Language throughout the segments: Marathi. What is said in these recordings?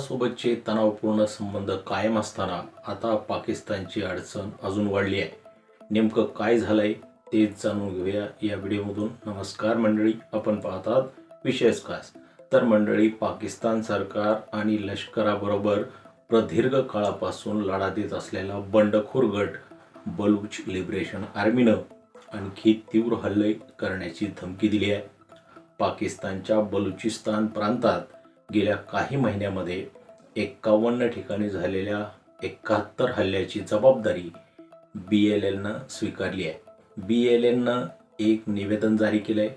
सोबतचे तणावपूर्ण संबंध कायम असताना आता पाकिस्तानची अडचण अजून वाढली आहे. नेमकं काय झालंय ते जाणून घेऊया या व्हिडिओमधून. नमस्कार मंडळी आपण पाहतात विशेष खास. तर मंडळी पाकिस्तान सरकार आणि लष्कराबरोबर प्रदीर्घ काळापासून लढा देत असलेला बंडखोर गट बलूच लिबरेशन आर्मीनं आणखी तीव्र हल्ले करण्याची धमकी दिली आहे. पाकिस्तानच्या बलुचिस्तान प्रांतात गेल्या काही महिन्यामध्ये एक्कावन्न ठिकाणी झालेल्या एकाहत्तर हल्ल्याची जबाबदारी बी एल एलनं स्वीकारली आहे. बी एल एलनं एक निवेदन जारी केलं आहे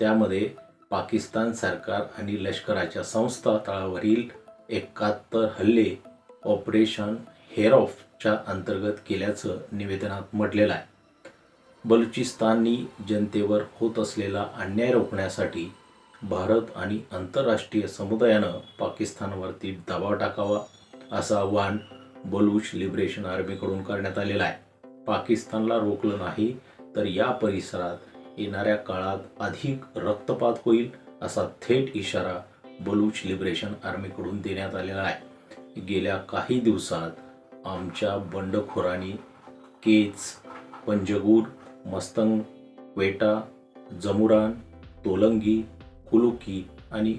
त्यामध्ये पाकिस्तान सरकार आणि लष्कराच्या संस्था तळावरील एकाहत्तर हल्ले ऑपरेशन हेरॉफच्या अंतर्गत केल्याचं निवेदनात म्हटलेलं आहे. बलुचिस्तानी जनतेवर होत असलेला अन्याय रोखण्यासाठी भारत आणि आंतरराष्ट्रीय समुदायानं पाकिस्तानवरती दबाव टाकावा असं आव्हान बलूच लिबरेशन आर्मीकडून करण्यात आलेलं आहे. पाकिस्तानला रोखलं नाही तर या परिसरात येणाऱ्या काळात अधिक रक्तपात होईल असा थेट इशारा बलूच लिबरेशन आर्मीकडून देण्यात आलेला आहे. गेल्या काही दिवसात आमच्या बंडखोरांनी केच पंजगूर मस्तंग वेटा जमुरान तोलंगी कुलुकी आणि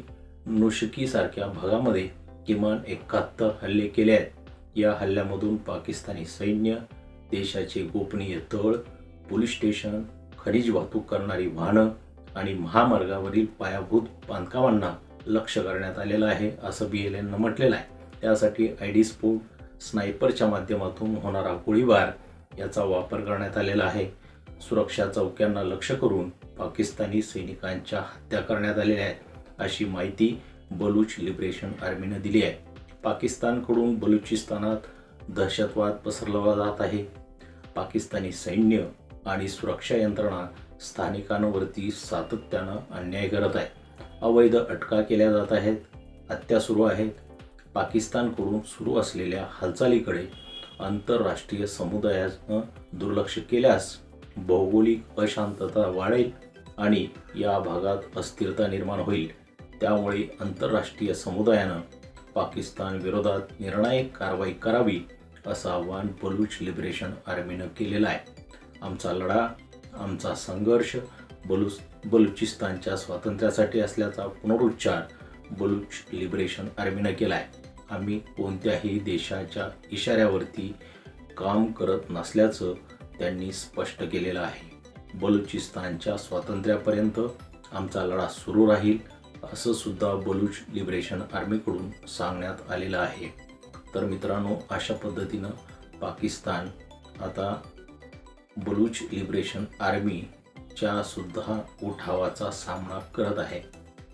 नुशकीसारख्या भागामध्ये किमान एकाहत्तर हल्ले केले आहेत. या हल्ल्यामधून पाकिस्तानी सैन्य देशाचे गोपनीय तळ पोलीस स्टेशन खनिज वाहतूक करणारी वाहनं आणि महामार्गावरील पायाभूत बांधकामांना लक्ष करण्यात आलेलं आहे असं बी एल एननं म्हटलेलं आहे. त्यासाठी आय डी स्फोट स्नायपरच्या माध्यमातून होणारा गोळीबार याचा वापर करण्यात आलेला आहे. सुरक्षा चौक्यांना लक्ष करून पाकिस्तानी सैनिकांच्या हत्या करण्यात आलेल्या आहेत अशी माहिती बलूच लिबरेशन आर्मीनं दिली आहे. पाकिस्तानकडून बलुचिस्तानात दहशतवाद पसरला जात आहे. पाकिस्तानी सैन्य आणि सुरक्षा यंत्रणा स्थानिकांवरती सातत्यानं अन्याय करत आहे. अवैध अटका केल्या जात आहेत हत्या सुरू आहेत. पाकिस्तानकडून सुरू असलेल्या हालचालीकडे आंतरराष्ट्रीय समुदायानं दुर्लक्ष केल्यास भौगोलिक अशांतता वाढेल आणि या भागात अस्थिरता निर्माण होईल. त्यामुळे आंतरराष्ट्रीय समुदायानं पाकिस्तान विरोधात निर्णायक कारवाई करावी असं आव्हान बलूच लिबरेशन आर्मीनं केलेलं आहे. आमचा लढा आमचा संघर्ष बलुच बलुचिस्तानच्या स्वातंत्र्यासाठी असल्याचा पुनरुच्चार बलूच लिबरेशन आर्मीनं केला आहे आम्ही कोणत्याही देशाच्या इशाऱ्यावरती काम करत नसल्याचं त्यांनी स्पष्ट केलेलं आहे. बलुचिस्तानच्या स्वातंत्र्यापर्यंत आमचा लढा सुरू राहील असं सुद्धा बलूच लिबरेशन आर्मीकडून सांगण्यात आलेलं आहे. तर मित्रांनो अशा पद्धतीनं पाकिस्तान आता बलूच लिबरेशन आर्मीच्या सुद्धा उठावाचा सामना करत आहे.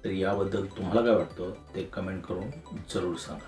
तर याबद्दल तुम्हाला काय वाटतं ते कमेंट करून जरूर सांगा.